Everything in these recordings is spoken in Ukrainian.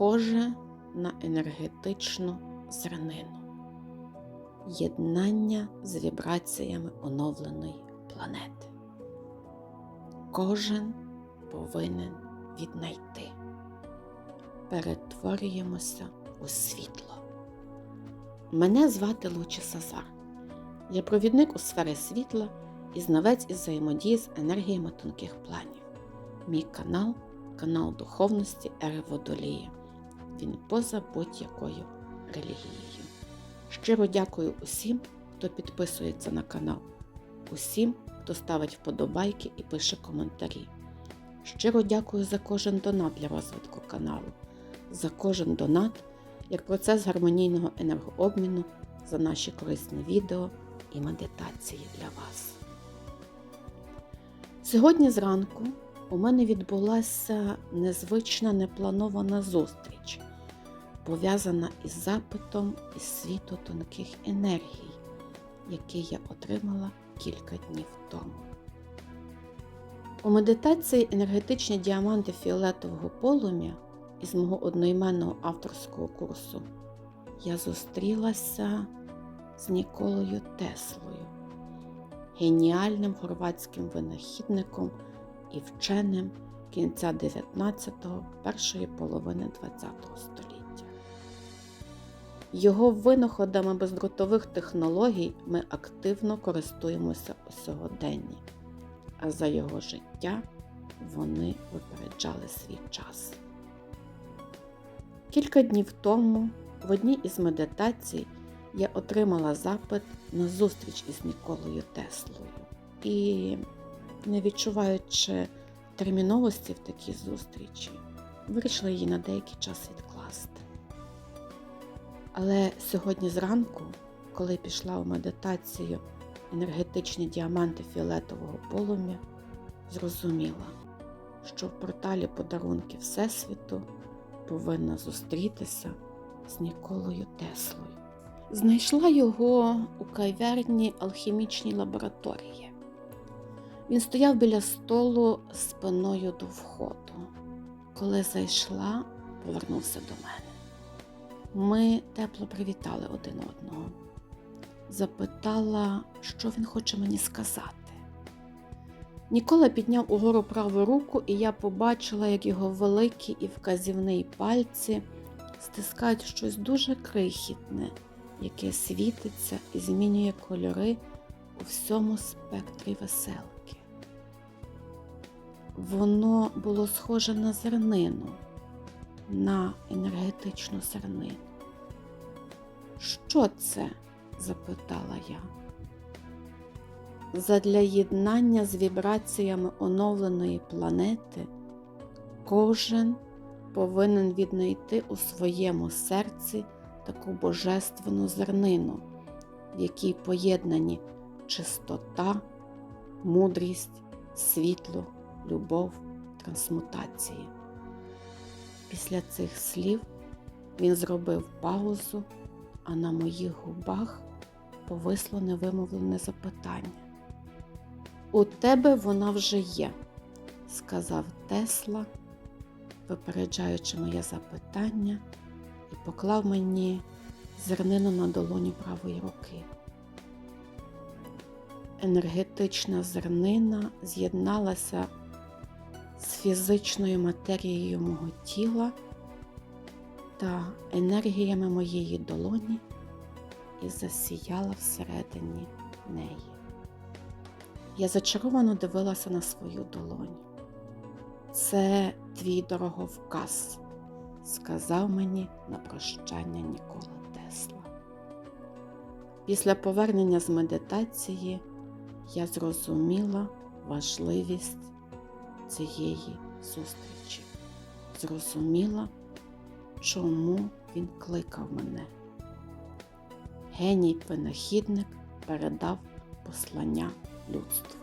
схоже на енергетичну зернину, єднання з вібраціями оновленої планети. Кожен повинен віднайти. Перетворюємося у світло. Мене звати Лучі Сазар. Я провідник у сфері світла і знавець із взаємодії з енергіями тонких планів. Мій канал канал духовності Ери Водолія. Він поза будь-якою релігією. Щиро дякую усім, хто підписується на канал, усім, хто ставить вподобайки і пише коментарі. Щиро дякую за кожен донат для розвитку каналу, за кожен донат як процес гармонійного енергообміну за наші корисні відео і медитації для вас. Сьогодні зранку у мене відбулася незвична непланована зустріч, пов'язана із запитом із світу тонких енергій, який я отримала кілька днів тому. У медитації енергетичні діаманти фіолетового полум'я із мого одноіменного авторського курсу я зустрілася з Ніколою Теслою, геніальним хорватським винахідником і вченим кінця 19-го, першої половини ХХ століття. Його винаходами бездротових технологій ми активно користуємося у сьогоденні, а за його життя вони випереджали свій час. Кілька днів тому в одній із медитацій я отримала запит на зустріч із Ніколою Теслою і, не відчуваючи терміновості в такій зустрічі, вирішила її на деякий час відкласти. Але сьогодні зранку, коли пішла у медитацію енергетичні діаманти фіолетового полум'я, зрозуміла, що в порталі подарунки Всесвіту повинна зустрітися з Ніколою Теслою. Знайшла його у кав'ярні алхімічній лабораторії. Він стояв біля столу спиною до входу. Коли зайшла, повернувся до мене. Ми тепло привітали один одного. Запитала, що він хоче мені сказати. Нікола підняв угору праву руку, і я побачила, як його великі і вказівний пальці стискають щось дуже крихітне, яке світиться і змінює кольори у всьому спектрі веселки. Воно було схоже на зернину, на енергетичну зернину. Що це? запитала я. Задля єднання з вібраціями оновленої планети кожен повинен віднайти у своєму серці таку божественну зернину, в якій поєднані чистота, мудрість, світло, любов, трансмутації. Після цих слів він зробив паузу, а на моїх губах повисло невимовлене запитання. У тебе вона вже є, сказав Тесла, випереджаючи моє запитання, і поклав мені зернину на долоні правої руки. Енергетична зернина з'єдналася фізичною матерією мого тіла та енергіями моєї долоні і засіяла всередині неї. Я зачаровано дивилася на свою долоню. Це твій дороговказ, сказав мені на прощання Нікола Тесла. Після повернення з медитації я зрозуміла важливість цієї зустрічі, зрозуміла, чому він кликав мене. Геній винахідник передав послання людству.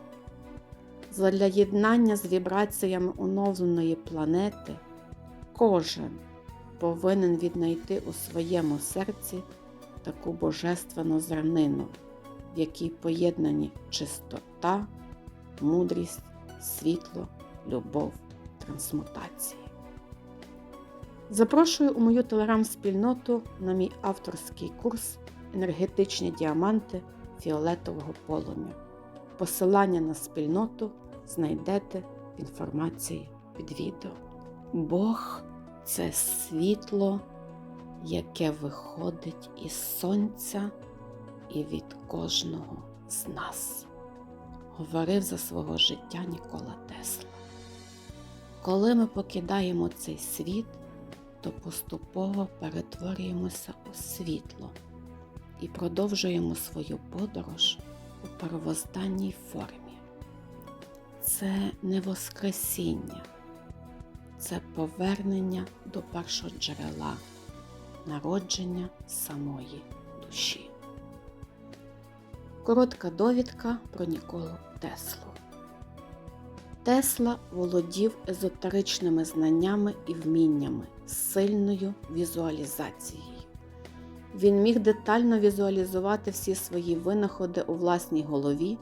Задля єднання з вібраціями оновленої планети кожен повинен віднайти у своєму серці таку божественну зернину, в якій поєднані чистота, мудрість, світло, любов, трансмутації. Запрошую у мою телеграм-спільноту на мій авторський курс Енергетичні діаманти фіолетового полум'я. Посилання на спільноту знайдете в інформації під відео. Бог це світло, яке виходить із сонця і від кожного з нас, говорив за свого життя Нікола Тесла. Коли ми покидаємо цей світ, то поступово перетворюємося у світло і продовжуємо свою подорож у первозданній формі. Це не Воскресіння, це повернення до першого джерела, народження самої душі. Коротка довідка про Ніколу Теслу. Тесла володів езотеричними знаннями і вміннями, сильною візуалізацією. Він міг детально візуалізувати всі свої винаходи у власній голові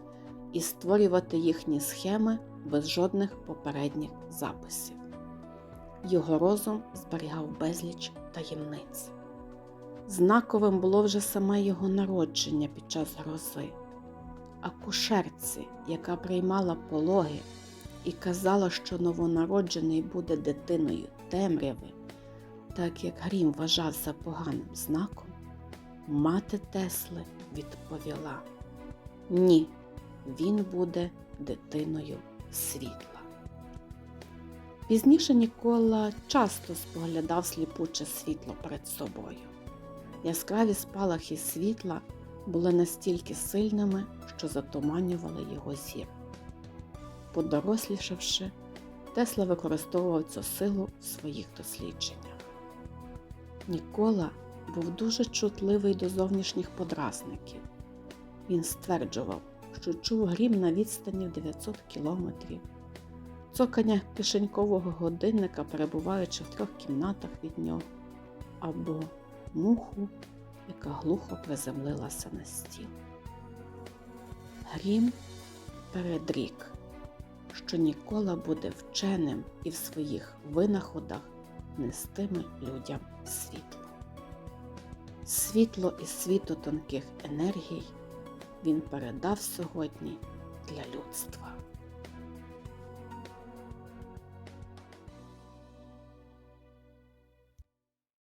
і створювати їхні схеми без жодних попередніх записів. Його розум зберігав безліч таємниць. Знаковим було вже саме його народження під час грози, акушерці, яка приймала пологи і казала, що новонароджений буде дитиною темряви, так як грім вважався поганим знаком, мати Тесли відповіла: Ні, він буде дитиною світла. Пізніше Нікола часто споглядав сліпуче світло перед собою. Яскраві спалахи світла були настільки сильними, що затуманювали його зір. Подорослішавши, Тесла використовував цю силу в своїх дослідженнях. Нікола був дуже чутливий до зовнішніх подразників. Він стверджував, що чув грім на відстані в 900 кілометрів, цокання кишенькового годинника, перебуваючи в трьох кімнатах від нього, або муху, яка глухо приземлилася на стіл. Грім передрік, що Нікола буде вченим і в своїх винаходах нестиме людям світло. Світло і світу тонких енергій він передав сьогодні для людства.